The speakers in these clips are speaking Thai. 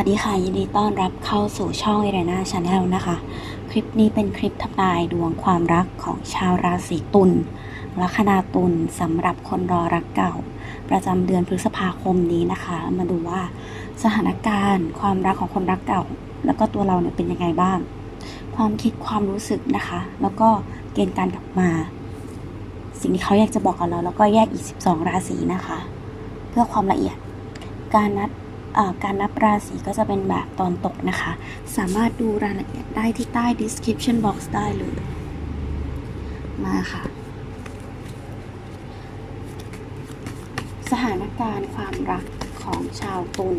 วัสดีค่ะ ยินดีต้อนรับเข้าสู่ช่องเอเรนาชาแนลนะคะ คลิปนี้เป็นคลิปทำนายดวงความรักของชาวราศีตุลลัคนาตุลสำหรับคนรอรักเก่า ประจำเดือนพฤษภาคมนี้นะคะ มาดูว่าสถานการณ์ ความรักของคนรักเก่า แล้วก็ตัวเราเนี่ยเป็นยังไงบ้าง ความคิดความรู้สึกนะคะ แล้วก็เกณฑ์การกลับมา สิ่งที่เขาอยากจะบอกกับเรา แล้วก็แยกอีก 12 ราศีนะคะ เพื่อความละเอียดการนัด การนับราศีก็จะเป็นแบบตอนตกนะคะ สามารถดูรายละเอียดได้ที่ใต้ description box ได้เลย มาค่ะ สถานการณ์ความรักของชาวตุล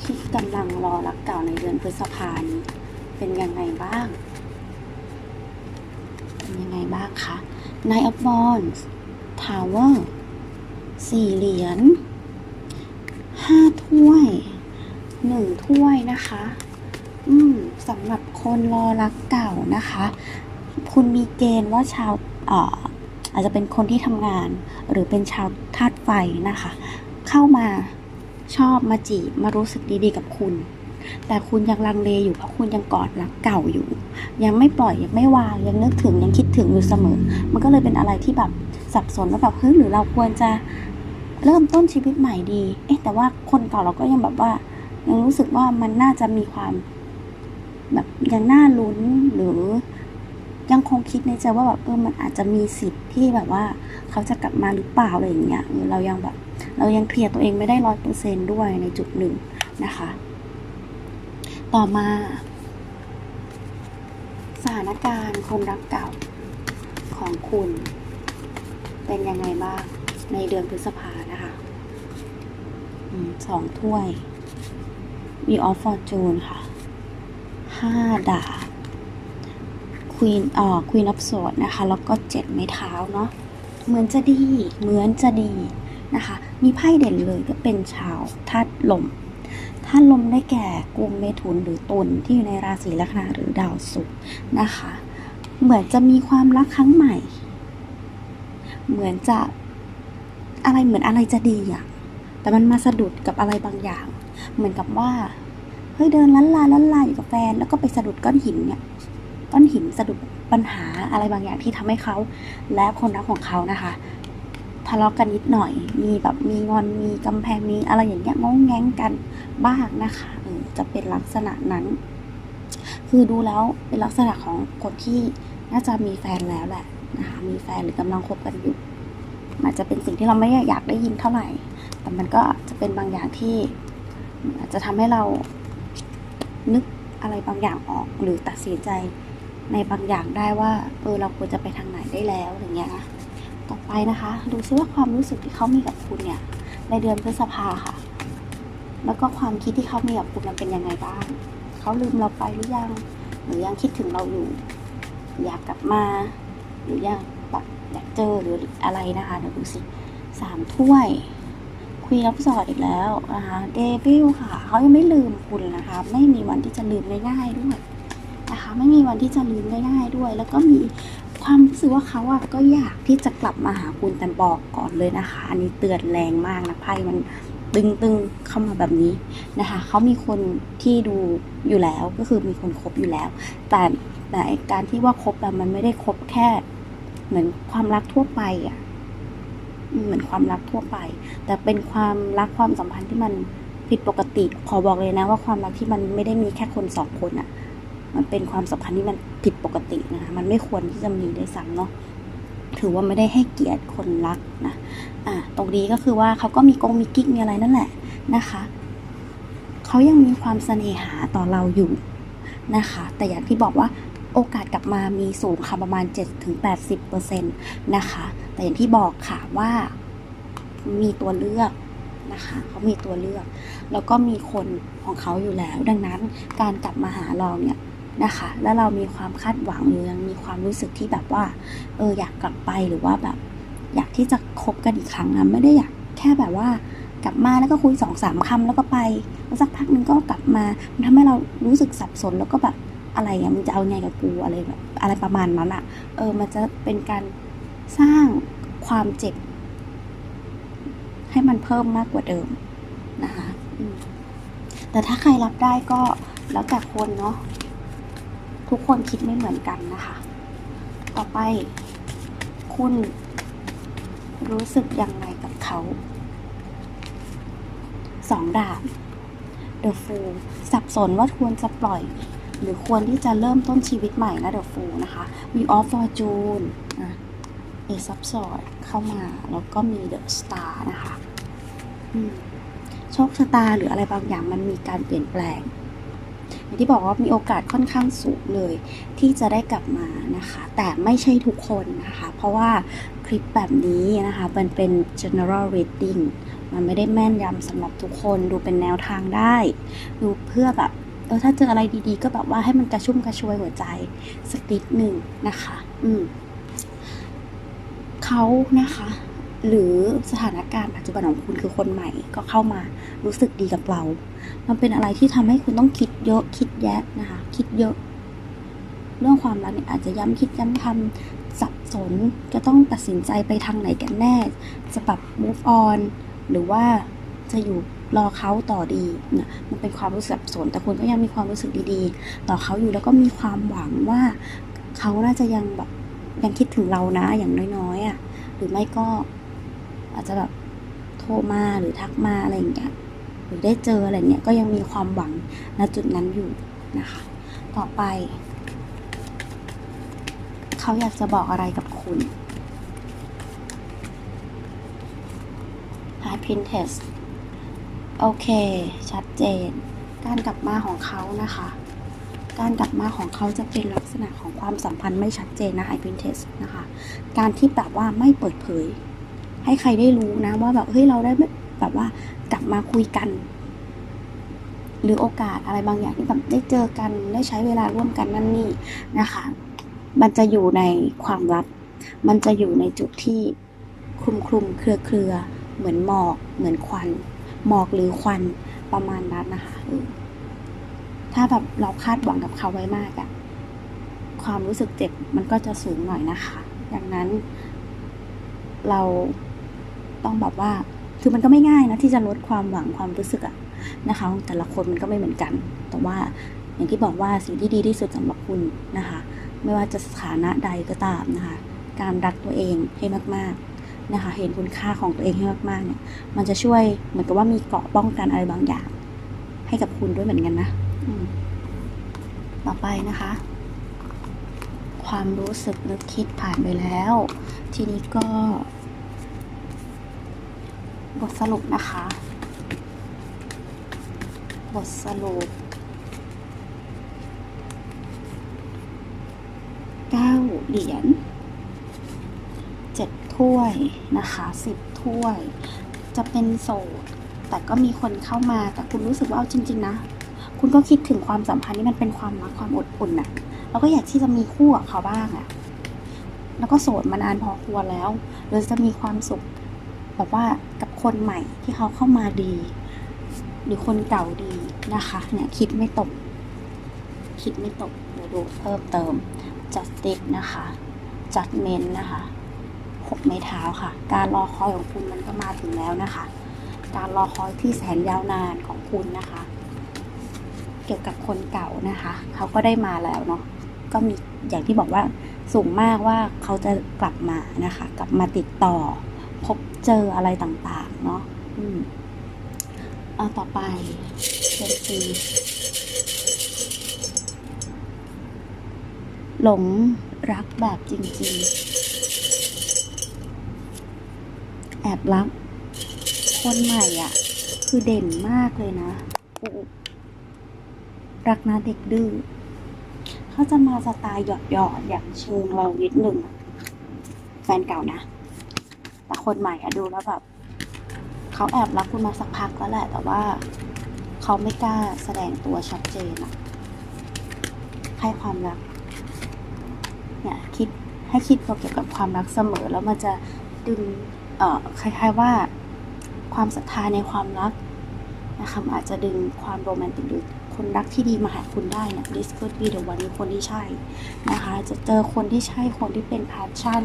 ที่กำลังรอรักเก่าในเดือนพฤษภานี้เป็นยังไงบ้าง เป็นยังไงบ้างคะ Nine of Wands Tower สี่เหรียญ ห้าถ้วยหนึ่งถ้วยนะคะ อืมสำหรับคนรอรักเก่านะคะ คุณมีเกณฑ์ว่าชาวเอ่ออาจจะเป็นคนที่ทำงาน หรือเป็นชาวธาตุไฟนะคะ เข้ามาชอบมาจีบมารู้สึกดีๆกับคุณ แต่คุณยังลังเลอยู่เพราะคุณยังกอดรักเก่าอยู่ ยังไม่ปล่อยยังไม่วางยังนึกถึงยังคิดถึงอยู่เสมอ มันก็เลยเป็นอะไรที่แบบสับสนว่าแบบเฮ้ยหรือเราควรจะ เริ่มต้นชีวิตใหม่ดี เอ๊ะแต่ว่าคนเก่าเราก็ยังแบบว่า ยังรู้สึกว่ามันน่าจะมีความ แบบยังน่าลุ้นหรือยังคงคิดในใจว่าแบบเออมันอาจจะมีสิทธิ์ที่แบบว่า เขาจะกลับมาหรือเปล่าอะไรอย่างเงี้ยเรายังแบบ เรายังเคลียร์ตัวเองไม่ได้ร้อยเปอร์เซนด้วยในจุดหนึ่งนะคะ ต่อมา สถานการณ์คนรักเก่าของคุณ เป็นยังไงบ้างในเดือนพฤษภาคม สองถ้วยมีออฟฟอร์จูนค่ะห้าดาบควีนอ่อควีนออฟโซดนะคะ แล้วก็เจ็ดไม้เท้าเนาะเหมือนจะดี เหมือนจะดีนะคะ มีไพ่เด่นเลยก็เป็นชาวธาตุลมธาตุลมได้แก่กุมเมถุนหรือตุลที่อยู่ในราศีลัคนาหรือดาวศุกร์นะคะ เหมือนจะมีความรักครั้งใหม่ เหมือนจะอะไรเหมือนอะไรจะดีอะ แต่มันมาสะดุดกับอะไรบางอย่าง เหมือนกับว่าเฮ้ยเดินลันลาลันลาอยู่กับแฟน แล้วก็ไปสะดุดก้อนหินเนี่ยก้อนหินสะดุดปัญหาอะไรบางอย่างที่ทำให้เขาและคนรักของเขานะคะทะเลาะกันนิดหน่อย มีแบบมีงอน มีกำแพง มีอะไรอย่างเงี้ยงงแง้งกันบ้างนะคะเออจะเป็นลักษณะนั้น คือดูแล้วเป็นลักษณะของคนที่น่าจะมีแฟนแล้วแหละนะคะ มีแฟนหรือกำลังคบกันอยู่อาจจะเป็นสิ่งที่เราไม่อยากได้ยินเท่าไหร่ แต่มันก็จะเป็นบางอย่างที่อาจจะทำให้เรานึกอะไรบางอย่างออกหรือตัดสินใจในบางอย่างได้ว่าเออเราควรจะไปทางไหนได้แล้วอย่างเงี้ยนะต่อไปนะคะ ดูซิว่าความรู้สึกที่เขามีกับคุณเนี่ย ในเดือนพฤษภาค่ะ แล้วก็ความคิดที่เขามีกับคุณมันเป็นยังไงบ้างเขาลืมเราไปหรือยัง หรือยังคิดถึงเราอยู่ อยากกลับมา หรือยังแบบอยากเจอหรืออะไรนะคะเดี๋ยวดูสิสามถ้วย คุยรับสอดอีกแล้วนะคะเดวิลค่ะ เขายังไม่ลืมคุณนะคะ ไม่มีวันที่จะลืมง่ายๆด้วยนะคะ ไม่มีวันที่จะลืมง่ายๆด้วย แล้วก็มีความรู้สึกว่าเขาอะก็อยากที่จะกลับมาหาคุณแต่บอกก่อนเลยนะคะ อันนี้เตือนแรงมากนะไพ่มันตึงๆเข้ามาแบบนี้นะคะเขามีคนที่ดูอยู่แล้วก็คือมีคนคบอยู่แล้ว แต่แต่การที่ว่าคบแบบมันไม่ได้คบแค่ เหมือนความรักทั่วไปอะ เหมือนความรักทั่วไป แต่เป็นความรักความสัมพันธ์ที่มันผิดปกติ ขอบอกเลยนะว่าความรักที่มันไม่ได้มีแค่คนสองคนอะ มันเป็นความสัมพันธ์ที่มันผิดปกตินะคะ มันไม่ควรที่จะมีได้วยซ้ำเนาะ ถือว่าไม่ได้ให้เกียรติคนรักนะ อ่า ตรงนี้ก็คือว่าเขาก็มีกงมีกิ๊กมีอะไรนั่นแหละนะคะ เขายังมีความเสน่หาต่อเราอยู่นะคะ แต่อย่างที่บอกว่า โอกาสกลับมามีสูงค่ะประมาณ 7-80%นะคะ แต่อย่างที่บอกค่ะว่ามีตัวเลือกนะคะเขามีตัวเลือก แล้วก็มีคนของเขาอยู่แล้ว ดังนั้นการกลับมาหาเราเนี่ยนะคะ แล้วเรามีความคาดหวังหรือยังมีความรู้สึกที่แบบว่าเอออยากกลับไปหรือว่าแบบ อยากที่จะคบกันอีกครั้งอะไม่ได้อยากแค่แบบว่ากลับมาแล้วก็คุยสองสามคำแล้วก็ไปแล้วสักพักนึงก็กลับมามันทำให้เรารู้สึกสับสนแล้วก็แบบ อะไรอะมันจะเอาไงกับกูอะไรแบบอะไรประมาณนั้นอะเออ มันจะเป็นการสร้างความเจ็บ ให้มันเพิ่มมากกว่าเดิมนะคะแต่ถ้าใครรับได้ก็แล้วแต่คนเนาะทุกคนคิดไม่เหมือนกันนะคะ ต่อไป คุณรู้สึกยังไงกับเขาสองดาบ The Fool สับสนว่าควรจะปล่อย หรือควรที่จะเริ่มต้นชีวิตใหม่นะ The Fool นะคะ มี of Fortune อะ Ace of Swords เข้ามา แล้วก็มี The Star นะคะโชคชะตาหรืออะไรบางอย่างมันมีการเปลี่ยนแปลงอย่างที่บอกว่ามีโอกาสค่อนข้างสูงเลย ที่จะได้กลับมานะคะ แต่ไม่ใช่ทุกคนนะคะ เพราะว่าคลิปแบบนี้นะคะ มันเป็น general reading มันไม่ได้แม่นยำสำหรับทุกคนดูเป็นแนวทางได้ ดูเพื่อแบบ เออถ้าเจออะไรดีๆ ก็แบบว่าให้มันกระชุ่มกระชวยหัวใจสักนิดหนึ่งนะคะ อืมเขานะคะ หรือสถานการณ์ปัจจุบันของคุณคือคนใหม่ก็เข้ามารู้สึกดีกับเรา มันเป็นอะไรที่ทำให้คุณต้องคิดเยอะคิดแยะนะคะ คิดเยอะ เรื่องความรักเนี่ยอาจจะย้ำคิดย้ำทำสับสนจะต้องตัดสินใจไปทางไหนกันแน่ จะปรับ move on หรือว่าจะอยู่ รอเขาต่อดีนะมันเป็นความรู้สึกสับสน แต่คุณก็ยังมีความรู้สึกดีๆ ต่อเขาอยู่แล้วก็มีความหวังว่าเขาน่าจะยังแบบยังคิดถึงเรานะอย่างน้อยๆอะหรือไม่ก็อาจจะแบบโทรมาหรือทักมาอะไรอย่างเงี้ยหรือได้เจออะไรเงี้ยก็ยังมีความหวังณจุดนั้นอยู่นะคะ ต่อไป เขาอยากจะบอกอะไรกับคุณ High Princess โอเค ชัดเจน การกลับมาของเขานะคะ การกลับมาของเขาจะเป็นลักษณะของความสัมพันธ์ไม่ชัดเจนนะ High Princess นะคะ การที่แบบว่าไม่เปิดเผย ให้ใครได้รู้นะว่าแบบเฮ้ยเราได้แบบว่ากลับมาคุยกัน หรือโอกาสอะไรบางอย่างที่แบบได้เจอกันได้ใช้เวลาร่วมกันนั่นนี่นะคะ มันจะอยู่ในความลับ มันจะอยู่ในจุดที่คลุมคลุมเครือเครือเหมือนหมอก เหมือนควัน หมอกหรือควันประมาณนั้นนะคะถ้าแบบเราคาดหวังกับเขาไว้มากอะความรู้สึกเจ็บมันก็จะสูงหน่อยนะคะดังนั้นเราต้องแบบว่า คือมันก็ไม่ง่ายนะที่จะลดความหวังความรู้สึกอะนะคะ แต่ละคนมันก็ไม่เหมือนกัน แต่ว่าอย่างที่บอกว่าสิ่งที่ดีที่สุดสำหรับคุณนะคะ ไม่ว่าจะสถานะใดก็ตามนะคะ การรักตัวเองให้มากๆ นะคะ เห็นคุณค่าของตัวเองให้มากๆเนี่ย มันจะช่วยเหมือนกับว่ามีเกราะป้องกันอะไรบางอย่าง ให้กับคุณด้วยเหมือนกันนะต่อไปนะคะ ความรู้สึกนึกคิดผ่านไปแล้ว ทีนี้ก็ บทสรุปนะคะ บทสรุปเก้าเหรียญ ถ้วยนะคะสิบถ้วย จะเป็นโสด แต่ก็มีคนเข้ามาแต่คุณรู้สึกว่าเอาจริง ๆ นะ คุณก็คิดถึงความสัมพันธ์ที่มันเป็นความรักความอดอุ่นน่ะแล้วก็อยากที่จะมีคู่กับเขาบ้างอะแล้วก็โสดมานานพอควรแล้วหรือจะมีความสุขแบบว่ากับคนใหม่ที่เขาเข้ามาดี หรือคนเก่าดีนะคะ เนี่ยคิดไม่ตก คิดไม่ตกเดี๋ยวดูเพิ่มเติม justice นะคะ judgment นะคะ หกไม้เท้าค่ะ การรอคอยของคุณมันก็มาถึงแล้วนะคะ การรอคอยที่แสนยาวนานของคุณนะคะ เกี่ยวกับคนเก่านะคะ เขาก็ได้มาแล้วเนาะก็มีอย่างที่บอกว่าสูงมากว่าเขาจะกลับมานะคะ กลับมาติดต่อ พบเจออะไรต่างๆ เนาะอืมเอาต่อไปเป็นซีหลงรักแบบจริง ๆ แอบรักคนใหม่อะ คือเด่นมากเลยนะ รักนะเด็กดื้อเขาจะมาสไตล์หยอดหยอดอย่างเชิงเรานิดหนึ่งแฟนเก่านะ แต่คนใหม่อะดูแล้วแบบเขาแอบรักคุณมาสักพักแล้วแหละ แต่ว่าเขาไม่กล้าแสดงตัวชัดเจนอะให้ความรัก เนี่ยคิดให้คิดเกี่ยวกับความรักเสมอแล้วมันจะดึง คล้ายๆว่าความศรัทธาในความรักนะคะอาจจะดึงความโรแมนติกหรือคนรักที่ดีมาหาคุณได้นะ this could be the one คนที่ใช่นะคะ จะเจอคนที่ใช่คนที่เป็น passion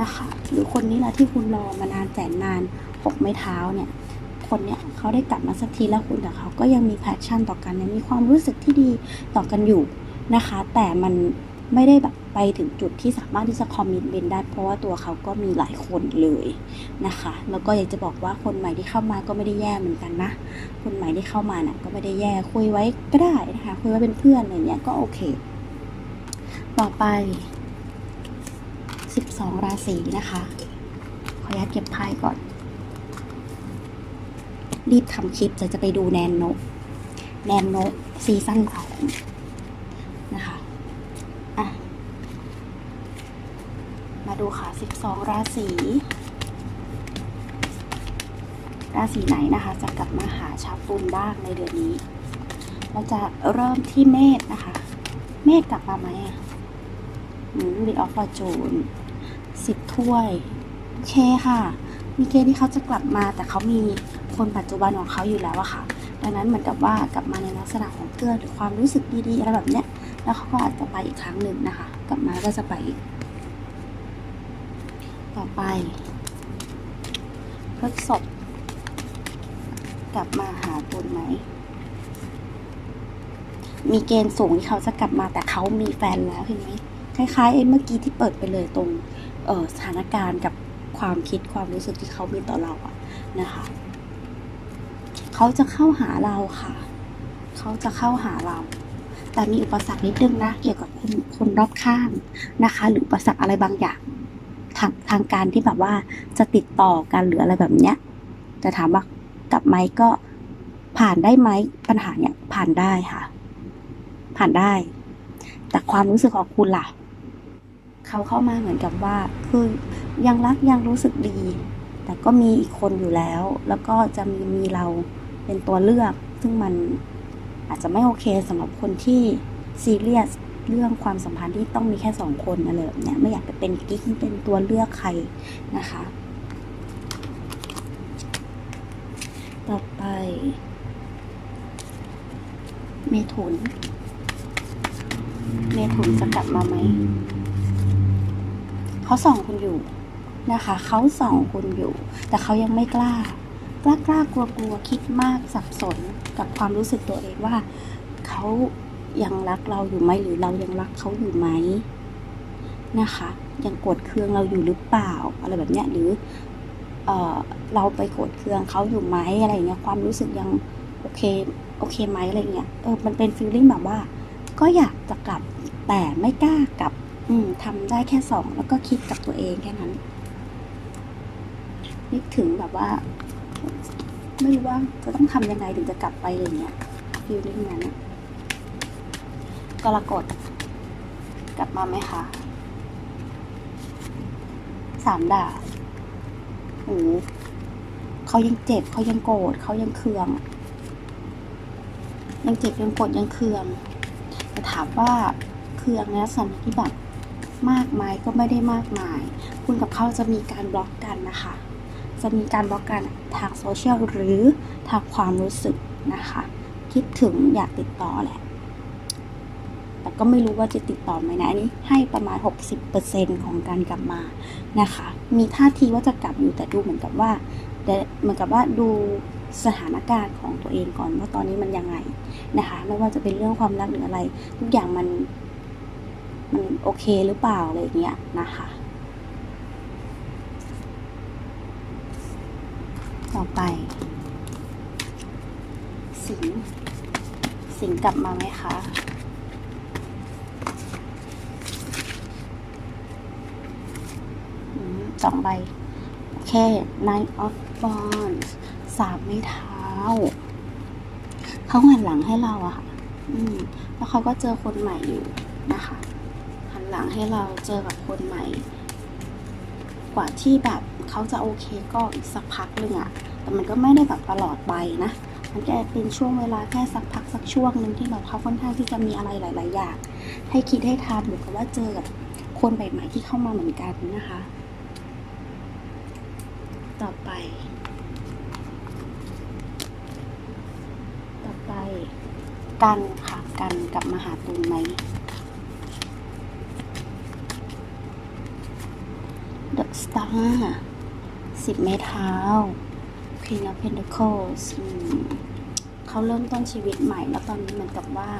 นะคะหรือคนนี้แหละที่คุณรอมานานแสนนานหกไม้เท้าเนี่ย คนเนี่ยเขาได้กลับมาสักทีแล้วคุณกับเขาก็ยังมีแพชชั่นต่อกันยังมีความรู้สึกที่ดีต่อกันอยู่นะคะ แต่มัน ไม่ได้แบบไปถึงจุดที่สามารถที่จะคอมมิตเมนได้ เพราะว่าตัวเขาก็มีหลายคนเลยนะคะ แล้วก็อยากจะบอกว่าคนใหม่ที่เข้ามาก็ไม่ได้แย่เหมือนกันนะ คนใหม่ที่เข้ามาน่ะก็ไม่ได้แย่คุยไว้ก็ได้นะคะ คุยไว้เป็นเพื่อนอะไรเงี้ยก็โอเค ต่อไป 12 ราศีนะคะ ขออนุญาตเก็บไพ่ก่อน รีบทำคลิปจะจะไปดูแนนโนแนนโนซีซั่นสองนะคะ อะ มาดูค่ะ 12 ราศี ราศีไหนนะคะ จะกลับมาหาชาวปุณบ้างในเดือนนี้ เราจะเริ่มที่เมษนะคะ เมษกลับมาไหมอะอืมรีออฟฟอร์จูนสิบถ้วย โอเคค่ะ มีเกณฑ์ที่เขาจะกลับมา แต่เขามีคนปัจจุบันของเขาอยู่แล้วอะค่ะ ดังนั้นเหมือนกับว่ากลับมาในลักษณะของเพื่อนหรือความรู้สึกดีๆอะไรแบบเนี้ย แล้วเขาก็อาจจะไปอีกครั้งหนึ่งนะคะ กลับมาก็จะไปอีก ต่อไปพฤษภกลับมาหาตุนไหม มีเกณฑ์สูงที่เขาจะกลับมาแต่เขามีแฟนแล้วเห็นไหมคล้ายๆไอ้เมื่อกี้ที่เปิดไปเลยตรงเออสถานการณ์กับความคิดความรู้สึกที่เขามีต่อเราอะนะคะ เขาจะเข้าหาเราค่ะ เขาจะเข้าหาเราแต่มีอุปสรรคนิดนึงนะ เกี่ยวกับคนคนรอบข้างนะคะ หรืออุปสรรคอะไรบางอย่างางทางการที่แบบว่าจะติดต่อกันหรืออะไรแบบเนี้ยจะถามว่ากับไหมก็ผ่านได้ไหมปัญหาเนี้ยผ่านได้ค่ะ ผ่านได้ แต่ความรู้สึกของคุณล่ะ เขาเข้ามาเหมือนกับว่า คือยังรักยังรู้สึกดี แต่ก็มีอีกคนอยู่แล้ว แล้วก็จะมีมีเราเป็นตัวเลือก ซึ่งมันอาจจะไม่โอเคสำหรับคนที่ซีเรียส เรื่องความสัมพันธ์ที่ต้องมีแค่สองคนอะไรแบบเนี้ยไม่อยากไปเป็นกิ๊กเป็นตัวเลือกใครนะคะ ต่อไปเมถุนเมถุนจะกลับมาไหมเขาส่องคุณอยู่นะคะ เขาส่องคุณอยู่ แต่เขายังไม่กล้ากล้ากล้ากลัวกลัวคิดมากสับสนกับความรู้สึกตัวเองว่าเขา ยังรักเราอยู่ไหมหรือเรายังรักเขาอยู่ไหมนะคะ ยังโกรธเคืองเราอยู่หรือเปล่าอะไรแบบเนี้ยหรือเออเราไปโกรธเคืองเขาอยู่ไหมอะไรเงี้ยความรู้สึกยังโอเคโอเคไหมอะไรเงี้ยเออมันเป็นฟีลลิ่งแบบว่า ก็อยากจะกลับแต่ไม่กล้ากลับ อืมทำได้แค่สองแล้วก็คิดกับตัวเองแค่นั้นนึกถึงแบบว่า ไม่รู้ว่าจะต้องทำยังไงถึงจะกลับไปอะไรเงี้ยฟีลลิ่งนั้นอะ กรกฎกลับมาไหมคะสามดาบโอ้เขายังเจ็บเขายังโกรธเขายังเคือง ยังเจ็บยังโกรธยังเคืองแต่ถามว่าเคืองนะสันที่แบบมากมายก็ไม่ได้มากมาย คุณกับเขาจะมีการบล็อกกันนะคะ จะมีการบล็อกกันทางโซเชียลหรือทางความรู้สึกนะคะ คิดถึงอยากติดต่อแหละ แต่ก็ไม่รู้ว่าจะติดต่อไหมนะ อันนี้ให้ประมาณ 60%ของการกลับมานะคะ มีท่าทีว่าจะกลับอยู่แต่ดูเหมือนกับว่าเหมือนกับว่าดูสถานการณ์ของตัวเองก่อนว่าตอนนี้มันยังไงนะคะ ไม่ว่าจะเป็นเรื่องความรักหรืออะไร ทุกอย่างมันมันโอเคหรือเปล่าอะไรอย่างเงี้ยนะคะต่อไป สิง สิงกลับมาไหมคะ อืม สองใบ โอเค Nine of Wands สามไม้เท้า เขาหันหลังให้เราอะค่ะอืมแล้วเขาก็เจอคนใหม่อยู่นะคะ หันหลังให้เราเจอกับคนใหม่ กว่าที่แบบเขาจะโอเคก็อีกสักพักหนึ่งอะแต่มันก็ไม่ได้แบบตลอดไปนะ มันแค่เป็นช่วงเวลาแค่สักพักสักช่วงหนึ่งที่แบบเขาค่อนข้างที่จะมีอะไรหลาย ๆ อย่าง ให้คิดให้ทำหรือว่าเจอกับคนใหม่ๆที่เข้ามาเหมือนกันนะคะ ต่อไปต่อไป กันค่ะ กันกับมหาตุนไหม The Star สิบเมตรเท้า King of Pentacles อืมเขาเริ่มต้นชีวิตใหม่ แล้วตอนนี้เหมือนกับว่า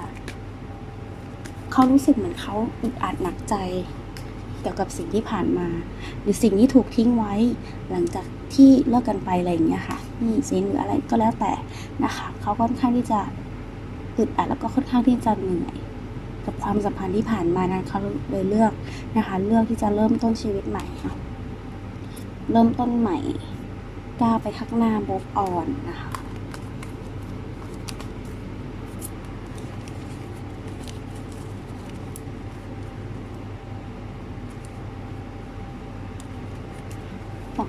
เขารู้สึกเหมือนเขาอึดอัดหนักใจ เกี่ยวกับสิ่งที่ผ่านมา หรือสิ่งที่ถูกทิ้งไว้ หลังจากที่เลิกกันไปอะไรอย่างเงี้ยค่ะนี่สินหรืออะไรก็แล้วแต่นะคะเขาค่อนข้างที่จะอึดอัดแล้วก็ค่อนข้างที่จะเหนื่อยกับความสัมพันธ์ที่ผ่านมานั้นเขาเลยเลือกนะคะเลือกที่จะเริ่มต้นชีวิตใหม่ค่ะเริ่มต้นใหม่ก้าวไปข้างหน้า move on นะคะ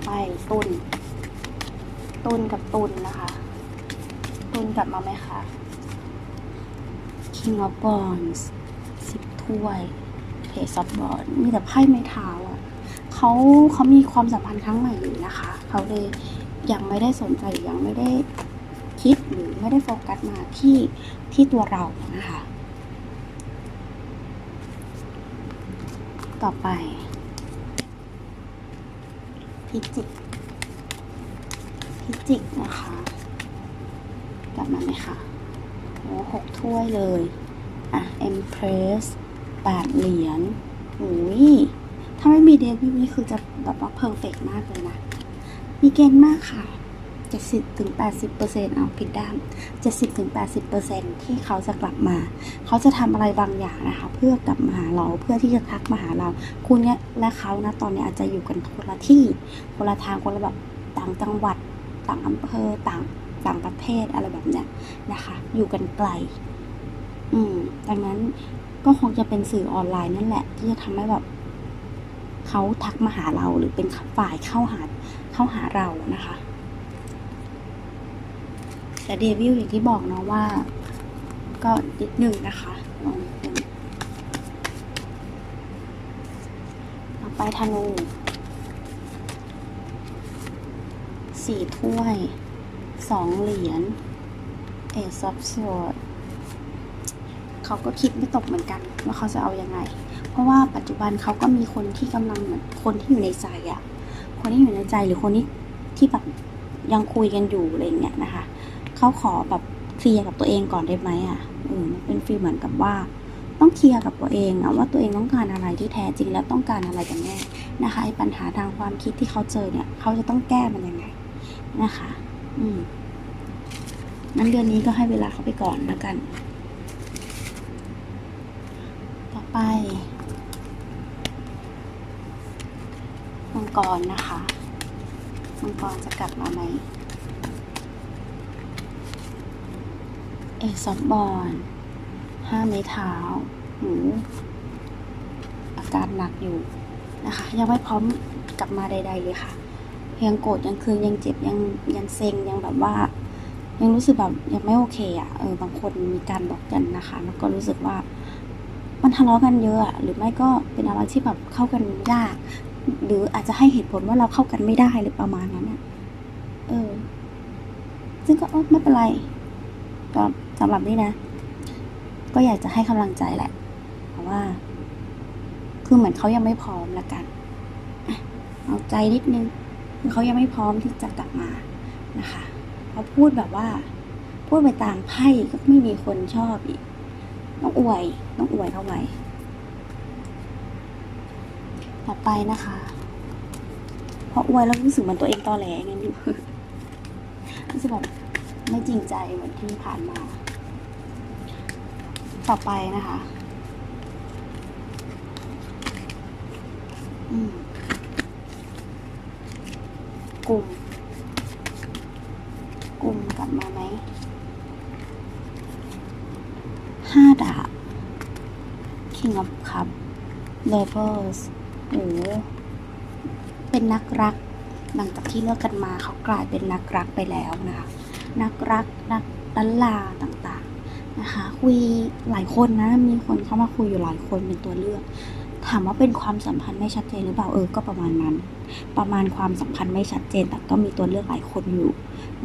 ไปตุนตุนกับตุนนะคะตุนกลับมาไหมคะ King of Wands สิบถ้วย Page of Wands มีแต่ไพ่ไม้เท้าอะเขาเขามีความสัมพันธ์ครั้งใหม่อยู่นะคะ เขาเลยยังไม่ได้สนใจยังไม่ได้คิดหรือไม่ได้โฟกัสมาที่ที่ตัวเรานะคะ ต่อไป พิจิก พิจิกนะคะกลับมาไหมคะโอ้หกถ้วยเลย อะ Empress แปดเหรียญโอ้ยถ้าไม่มีเดวิดนี่คือจะแบบว่าเพอร์เฟกมากเลยนะ มีเกณฑ์มากค่ะ 70ถึง80เปอร์เซ็นต์เอาผิดด้าน70ถึง80เปอร์เซ็นต์ที่เขาจะกลับมา เขาจะทำอะไรบางอย่างนะคะ เพื่อกลับมาหาเราเพื่อที่จะทักมาหาเรา คุณเนี่ยและเขานะตอนนี้อาจจะอยู่กันคนละที่ คนละทางคนละแบบต่างจังหวัด ต่างอำเภอต่างต่างประเทศอะไรแบบเนี้ยนะคะ อยู่กันไกล อืมดังนั้นก็คงจะเป็นสื่อออนไลน์นั่นแหละ ที่จะทำให้แบบเขาทักมาหาเราหรือเป็นฝ่ายเข้าหาเข้าหาเรานะคะ แต่เดวิลอย่างที่บอกเนาะว่า ก็นิดหนึ่งนะคะลองดูต่อไปธนูสี่ถ้วยสองเหรียญเอซอฟสวดเขาก็คิดไม่ตกเหมือนกัน ว่าเขาจะเอายังไง เพราะว่าปัจจุบันเขาก็มีคนที่กำลังเหมือนคนที่อยู่ในใจอะคนที่อยู่ในใจหรือคนที่ที่แบบยังคุยกันอยู่อะไรอย่างเงี้ยนะคะ เขาขอแบบเคลียร์กับตัวเองก่อนได้ไหมอะเออมันเป็นฟีลเหมือนกับว่า ต้องเคลียร์กับตัวเองอะว่าตัวเองต้องการอะไรที่แท้จริงแล้วต้องการอะไรกันแน่นะคะไอ้ปัญหาทางความคิดที่เขาเจอเนี่ยเขาจะต้องแก้มันยังไงนะคะ อืมงั้นเดือนนี้ก็ให้เวลาเขาไปก่อนแล้วกัน ต่อไปมังกรนะคะมังกรจะกลับมาไหม เอซอบบอลห้าไม้เท้าหูอาการหนักอยู่นะคะ ยังไม่พร้อมกลับมาใด ๆ เลยค่ะ ยังโกรธยังคืนยังเจ็บยังยังเซ็งยังแบบว่า ยังรู้สึกแบบยังไม่โอเคอะ่ะเออบางคนมีการบอกกันนะคะ แล้วก็รู้สึกว่ามันทะเลาะกันเยอะหรือไม่ก็เป็นอะไรที่แบบเข้ากันยาก หรืออาจจะให้เหตุผลว่าเราเข้ากันไม่ได้หรือประมาณนั้นอะเออ ซึ่งก็เออไม่เป็นไรก็ สำหรับนี่นะ ก็อยากจะให้กำลังใจแหละเพราะว่า คือเหมือนเขายังไม่พร้อมละกันเอาใจนิดนึงเขายังไม่พร้อมที่จะกลับมานะคะเขาพูดแบบว่า พูดไปตามไพ่ก็ไม่มีคนชอบอีกต้องอวยต้องอวยเข้าไว้ต่อไปนะคะพออวยแล้วรู้สึกเหมือนตัวเองตอแหลงั้อยู่รู้สึกแบบไม่จริงใจเหมือนที่ผ่านมา ต่อไปนะคะกลุ่ม กลุ่มกลับมาไหมห้าดาบ King of Cup Lovers โอ้เป็นนักรัก หลังจากที่เลิกกันมาเขากลายเป็นนักรักไปแล้วนะคะ นักรัก นักลันลาต่างๆ คุยหลายคนนะ มีคนเข้ามาคุยอยู่หลายคนเป็นตัวเลือก ถามว่าเป็นความสัมพันธ์ไม่ชัดเจนหรือเปล่าเออ ก็ประมาณนั้น ประมาณความสัมพันธ์ไม่ชัดเจน แต่ก็มีตัวเลือกหลายคนอยู่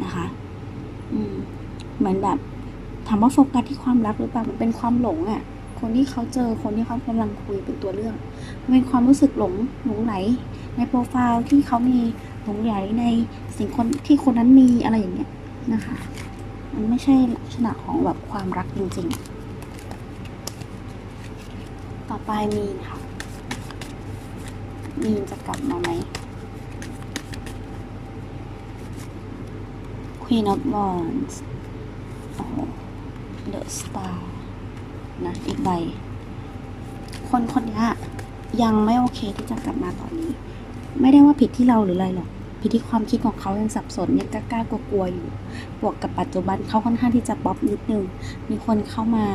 นะคะ อืมเหมือนแบบถามว่าโฟกัสที่ความรักหรือเปล่ามันเป็นความหลงอะ่ะ คนที่เขาเจอคนที่เขากำลังคุยเป็นตัวเลือกมันเป็นความรู้สึกหลงหลงไหลในโปรไฟล์ที่เขามีหลงไหลในสิ่งคนที่คนนั้นมีอะไรอย่างเงี้ยนะคะ มันไม่ใช่ลักษณะของแบบความรักจริงๆ ต่อไปมีนค่ะ มีนจะกลับมาไหม Queen of Wands โอ้โห The Star นะ อีกใบ คนคนนี้ยังไม่โอเคที่จะกลับมาตอนนี้ ไม่ได้ว่าผิดที่เราหรืออะไรหรอก ผิดที่ความคิดของเขายังสับสนยังกล้าๆกลัวๆอยู่ บวกกับปัจจุบันเขาค่อนข้างที่จะป๊อปนิดนึง มีคนเข้ามา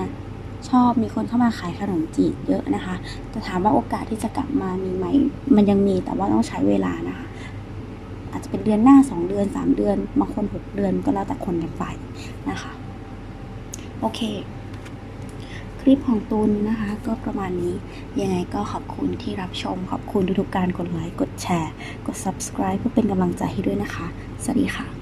ชอบมีคนเข้ามาขายขนมจีบเยอะนะคะ แต่ถามว่าโอกาสที่จะกลับมามีไหม มันยังมีแต่ว่าต้องใช้เวลานะคะ อาจจะเป็นเดือนหน้าสองเดือนสามเดือน บางคนหกเดือนก็แล้วแต่คนกันไปนะคะ โอเค ลิปของตุนนะคะ ก็ประมาณนี้ ยังไงก็ขอบคุณที่รับชม ขอบคุณทุกๆการกดไลค์ กดแชร์ กด subscribe เพื่อเป็นกำลังใจให้ด้วยนะคะ สวัสดีค่ะ